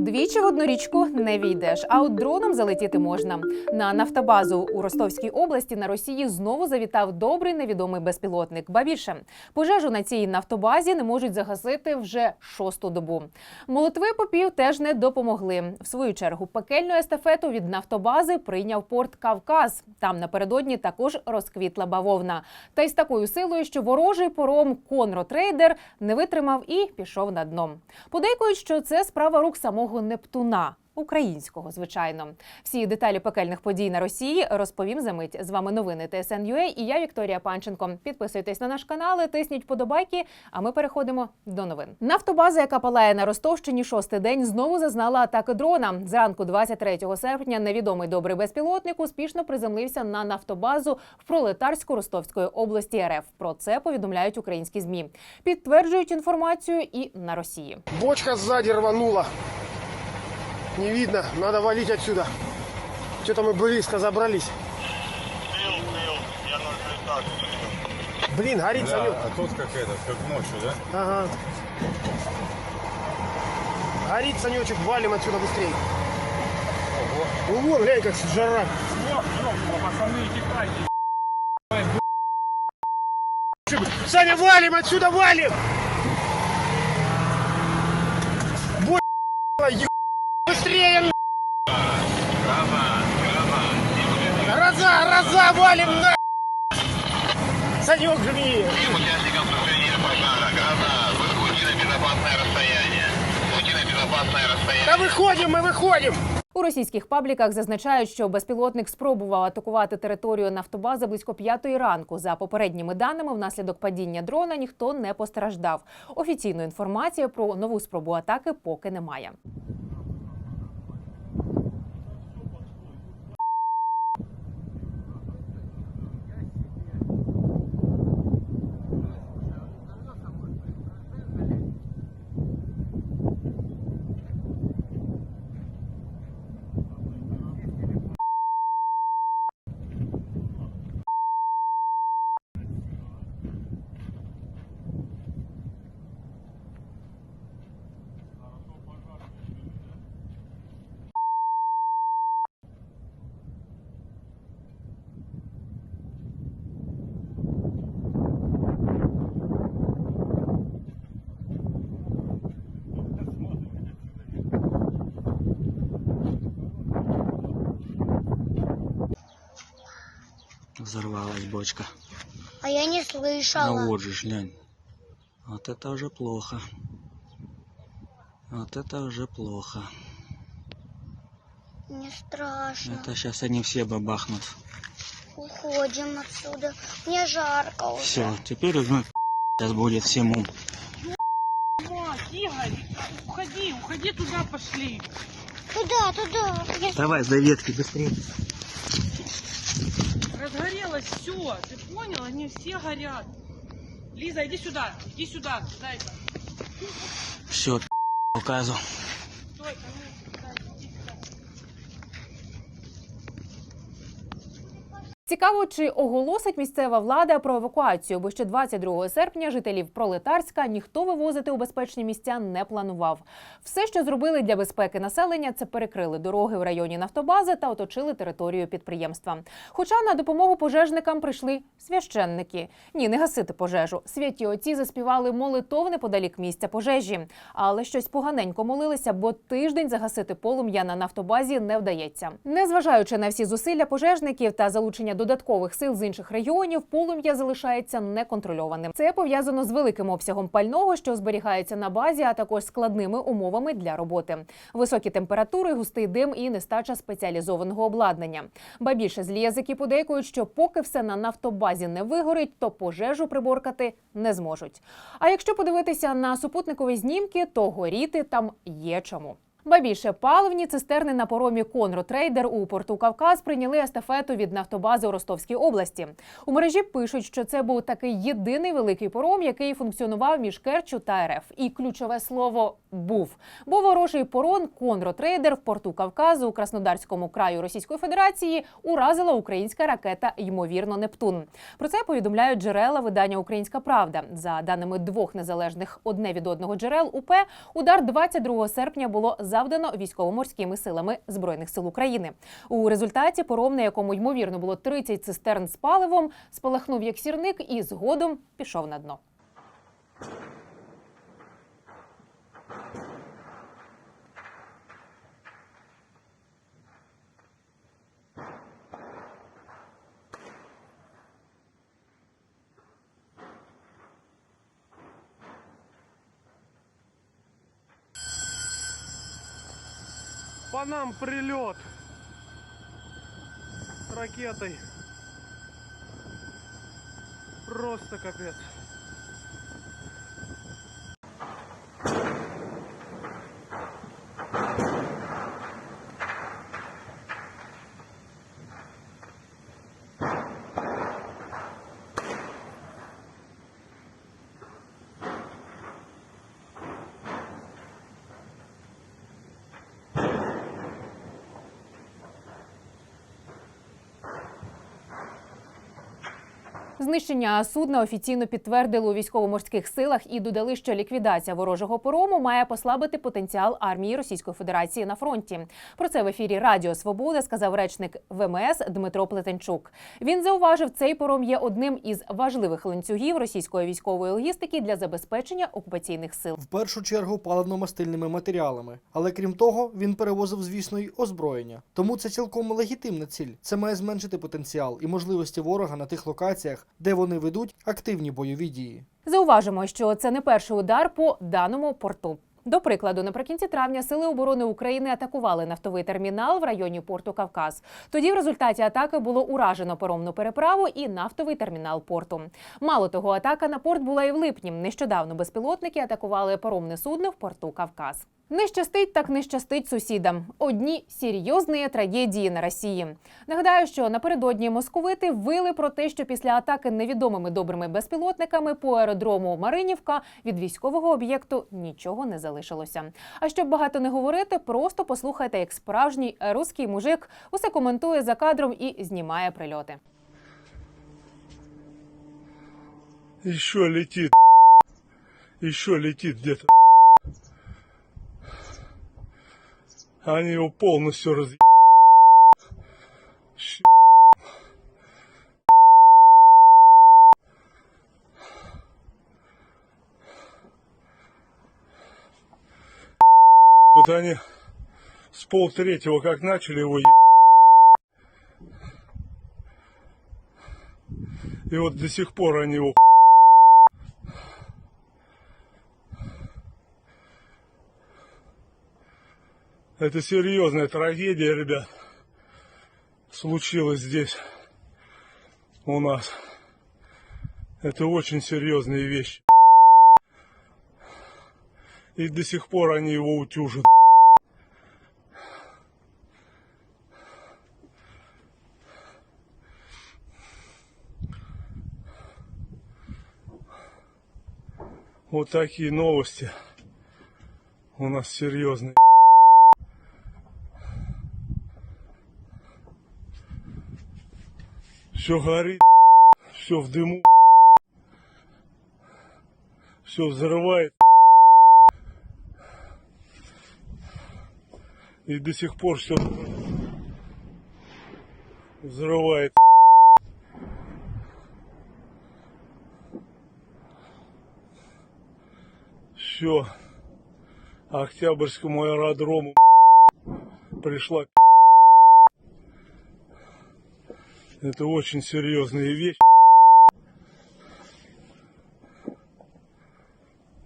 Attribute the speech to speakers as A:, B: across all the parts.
A: Двічі в одну річку не війдеш, а от дроном залетіти можна. На нафтобазу у Ростовській області на Росії знову завітав добрий невідомий безпілотник. Ба більше пожежу на цій нафтобазі не можуть загасити вже шосту добу. Молитви попів теж не допомогли. В свою чергу пекельну естафету від нафтобази прийняв порт Кавказ. Там напередодні також розквітла бавовна. Та й з такою силою, що ворожий пором Конротрейдер не витримав і пішов на дно. Подейкують, що це справа рук самого Нептуна. Українського, звичайно, всі деталі пекельних подій на Росії розповім за мить. З вами новини ТСН.UA і я Вікторія Панченко. Підписуйтесь на наш канал, тисніть подобайки. А ми переходимо до новин. Нафтобаза, яка палає на Ростовщині шостий день, знову зазнала атаки дрона. Зранку 23 серпня невідомий добрий безпілотник успішно приземлився на нафтобазу в пролетарську Ростовської області РФ. Про це повідомляють українські змі. Підтверджують інформацію і на Росії.
B: Бочка сзади рванула. Не видно, надо валить отсюда. Что-то мы близко забрались.
C: Тыл, тыл, я так.
B: Блин, горит
C: Да,
B: самолет.
C: а тут как это, как ночью, да?
B: Ага. Горит санечек, валим отсюда быстрее. Ну вон, глянь, как жара. Саня, валим отсюда, валим! быстрее! на- Гроза, гроза, валим на! Санек, жми!
C: Участникам сохранения пожара, гроза, выходи на безопасное расстояние. Выходи на безопасное расстояние.
B: Да выходим, мы выходим!
A: У російських пабліках зазначають, що безпілотник спробував атакувати територію нафтобази близько п'ятої ранку. За попередніми даними, внаслідок падіння дрона ніхто не постраждав. Офіційної інформації про нову спробу атаки поки немає.
D: Взорвалась бочка.
E: А я не
D: Ну
E: слышала.
D: вот же, глянь. Вот это уже плохо. Вот это уже плохо.
E: Мне страшно.
D: Это сейчас они все бабахнут.
E: Уходим отсюда. Мне жарко уже.
D: Все, теперь уже сейчас будет всему.
F: Вот, Игорь, уходи, уходи туда, пошли.
E: Туда, туда. Я...
D: Давай, за ветки быстрее.
F: Разгорелось все, ты понял? Они все горят. Лиза, иди сюда, иди сюда, дай-ка.
D: Все, указу.
F: Стой, ко мне, дай, иди сюда.
A: Цікаво, чи оголосить місцева влада про евакуацію, бо ще 22 серпня жителів Пролетарська ніхто вивозити у безпечні місця не планував. Все, що зробили для безпеки населення, це перекрили дороги в районі нафтобази та оточили територію підприємства. Хоча на допомогу пожежникам прийшли священники. Ні, не гасити пожежу. Святі отці заспівали молитов неподалік місця пожежі, але щось поганенько молилися, бо тиждень загасити полум'я на нафтобазі не вдається. Незважаючи на всі зусилля пожежників та залучення додаткових сил з інших регіонів, полум'я залишається неконтрольованим. Це пов'язано з великим обсягом пального, що зберігається на базі, а також складними умовами для роботи. Високі температури, густий дим і нестача спеціалізованого обладнання. Ба більше злі язики подейкують, що поки все на нафтобазі не вигорить, то пожежу приборкати не зможуть. А якщо подивитися на супутникові знімки, то горіти там є чому. Ба більше паливні цистерни на поромі Конротрейдер у порту Кавказ прийняли естафету від нафтобази у Ростовській області. У мережі пишуть, що це був такий єдиний великий пором, який функціонував між Керчу та РФ. І ключове слово був. Бо ворожий порон Конротрейдер в порту Кавказу у Краснодарському краю Російської Федерації уразила українська ракета, ймовірно, Нептун. Про це повідомляють джерела видання Українська Правда. За даними двох незалежних одне від одного джерел УП, удар 22 серпня було завдано військово-морськими силами збройних сил України. У результаті пором, на якому ймовірно було 30 цистерн з паливом, спалахнув як сірник і згодом пішов на дно.
B: По нам прилет ракетой. Просто капец.
A: Знищення судна офіційно підтвердили у військово-морських силах і додали, що ліквідація ворожого порому має послабити потенціал армії Російської Федерації на фронті. Про це в ефірі Радіо Свобода сказав речник ВМС Дмитро Плетенчук. Він зауважив, цей пором є одним із важливих ланцюгів російської військової логістики для забезпечення окупаційних сил.
G: в першу чергу паливно-мастильними матеріалами. Але крім того, він перевозив, звісно, й озброєння. Тому це цілком легітимна ціль. Це має зменшити потенціал і можливості ворога на тих локаціях, де вони ведуть активні бойові дії.
A: Зауважимо, що це не перший удар по даному порту. До прикладу, наприкінці травня сили оборони України атакували нафтовий термінал в районі порту Кавказ. Тоді в результаті атаки було уражено паромну переправу і нафтовий термінал порту. Мало того, атака на порт була і в липні. Нещодавно безпілотники атакували паромне судно в порту Кавказ. Не щастить, так не щастить сусідам. Одні серйозні трагедії на Росії. Нагадаю, що напередодні московити вили про те, що після атаки невідомими добрими безпілотниками по аеродрому Маринівка від військового об'єкту нічого не залишилося. А щоб багато не говорити, просто послухайте, як справжній руський мужик усе коментує за кадром і знімає прильоти.
H: Еще летит. Еще летит где-то. Они его полностью раз... Тут они с полтретьего как начали его И вот до сих пор они его Это серьезная трагедия, ребят. Случилось здесь у нас. Это очень серьезные вещи. И до сих пор они его утюжат. Вот такие новости у нас серьезные. Все горит, все в дыму, все взрывает. И до сих пор все взрывает. Все. Октябрьскому аэродрому пришла Это очень серьезная вещь.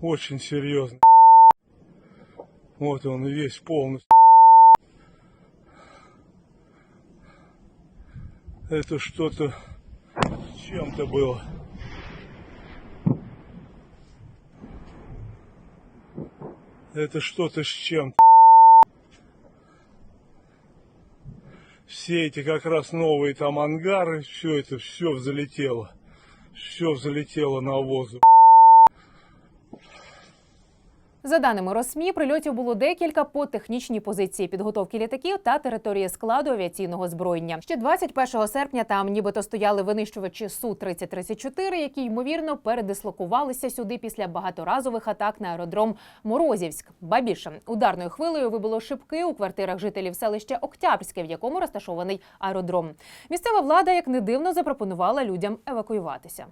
H: Очень серьезно. Вот он весь полностью. Это что-то с чем-то было. Это что-то с чем-то. все эти как раз новые там ангары, все это, все взлетело. Все взлетело на воздух.
A: За даними Росмі, прильотів було декілька по технічній позиції підготовки літаків та території складу авіаційного зброєння. Ще 21 серпня там нібито стояли винищувачі су 3034 які ймовірно передислокувалися сюди після багаторазових атак на аеродром Морозівськ. Ба більше ударною хвилею вибило шибки у квартирах жителів селища Октябрське, в якому розташований аеродром. Місцева влада, як не дивно, запропонувала людям евакуюватися.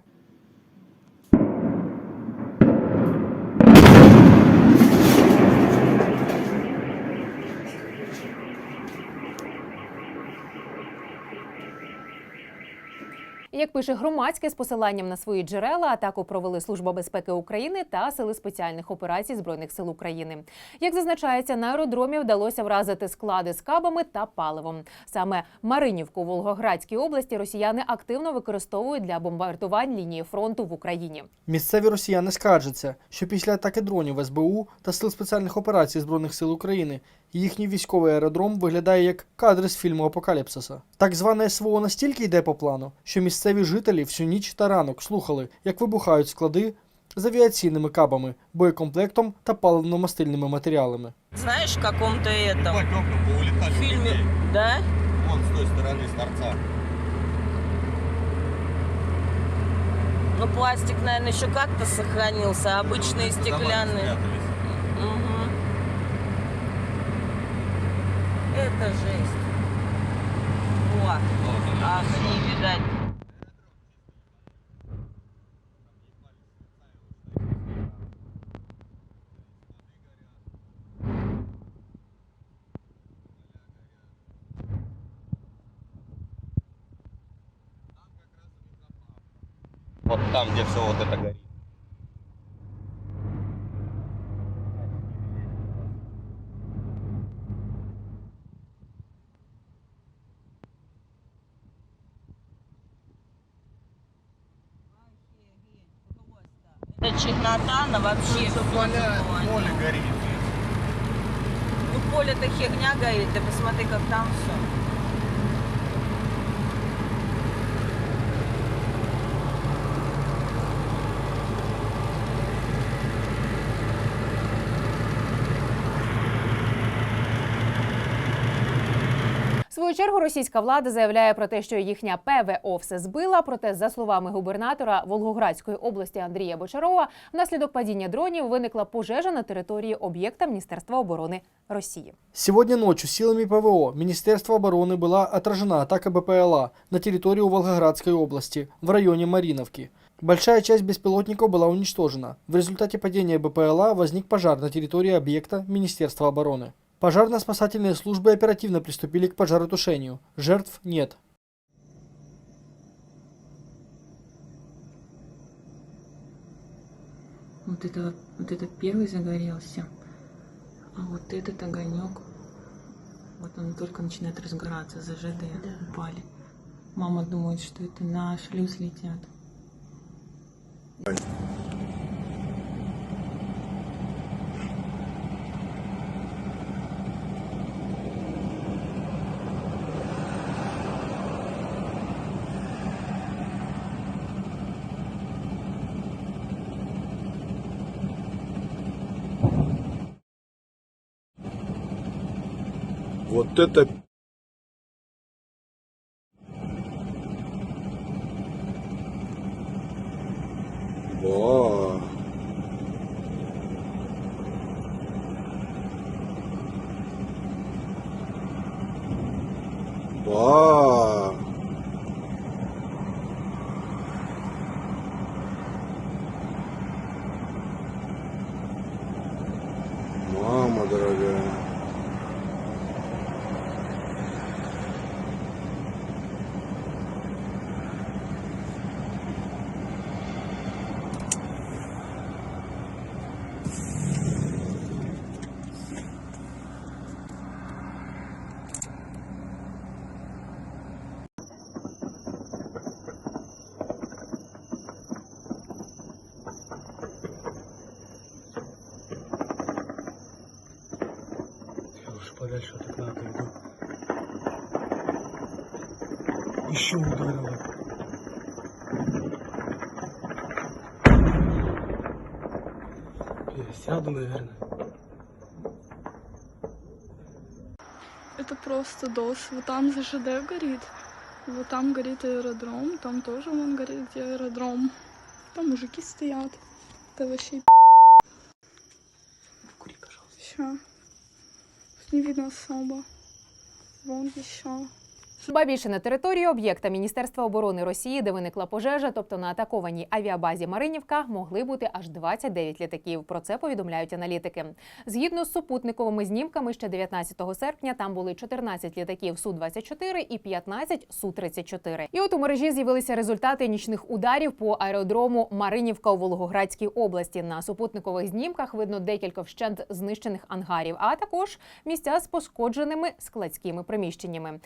A: Як пише громадське з посиланням на свої джерела, атаку провели Служба безпеки України та сили спеціальних операцій збройних сил України. Як зазначається, на аеродромі вдалося вразити склади з кабами та паливом. Саме Маринівку у Волгоградській області росіяни активно використовують для бомбардувань лінії фронту в Україні.
G: Місцеві росіяни скаржаться, що після атаки дронів СБУ та сил спеціальних операцій Збройних сил України їхній військовий аеродром виглядає як кадри з фільму Апокаліпсиса. Так зване СВО настільки йде по плану, що місцеві жителі всю ніч та ранок слухали, як вибухають склади з авіаційними кабами, боєкомплектом та паливно-мастильними матеріалами.
I: Знаешь, в каком-то этом фильме, да?
J: Вон с той стороны, с торца.
I: Ну, пластик, наверное, еще как-то сохранился, а обычные стеклянные. Мгм. Это жесть. О, ах, не видать.
J: Вот там, где все вот это горит.
I: Это чернота, она вообще всё поле
J: горит.
I: Ну, поле-то херня горит, ты посмотри, как там все.
A: свою чергу російська влада заявляє про те, що їхня ПВО все збила. Проте, за словами губернатора Волгоградської області Андрія Бочарова, внаслідок падіння дронів виникла пожежа на території об'єкта Міністерства оборони Росії.
G: Сегодня ночью силами ПВО Министерства обороны была отражена атака БПЛА на территорию Волгоградской области в районе Мариновки. Большая часть беспилотников была уничтожена. В результате падения БПЛА возник пожар на территории объекта Министерства обороны. Пожарно-спасательные службы оперативно приступили к пожаротушению. Жертв нет.
K: Вот это, вот это первый загорелся, а вот этот огонек, вот он только начинает разгораться, зажатые упали. Мама думает, что это на шлюз летят.
H: Вот это
G: Еще ударило. Пес.
B: Сяду, наверное.
K: Это просто дос. Вот там ЗЖД горит. Вот там горит аэродром. Там тоже вон горит, где аэродром. Там мужики стоят. Это вообще
B: Кури, пожалуйста.
K: Ща. Не видно особо. Вон еще.
A: Ба більше на території об'єкта Міністерства оборони Росії, де виникла пожежа, тобто на атакованій авіабазі Маринівка, могли бути аж 29 літаків. Про це повідомляють аналітики. Згідно з супутниковими знімками, ще 19 серпня там були 14 літаків су 24 і 15 су 34 І от у мережі з'явилися результати нічних ударів по аеродрому Маринівка у Волгоградській області. На супутникових знімках видно декілька вщент знищених ангарів, а також місця з пошкодженими складськими приміщеннями.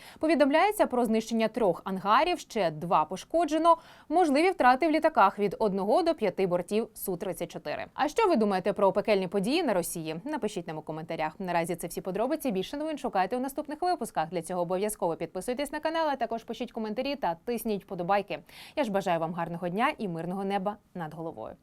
A: Повідомляється про знищення трьох ангарів, ще два пошкоджено. Можливі втрати в літаках від одного до п'яти бортів су 34 А що ви думаєте про пекельні події на Росії? Напишіть нам у коментарях. Наразі це всі подробиці. Більше новин шукайте у наступних випусках. Для цього обов'язково підписуйтесь на канал, а також пишіть коментарі та тисніть вподобайки. Я ж бажаю вам гарного дня і мирного неба над головою.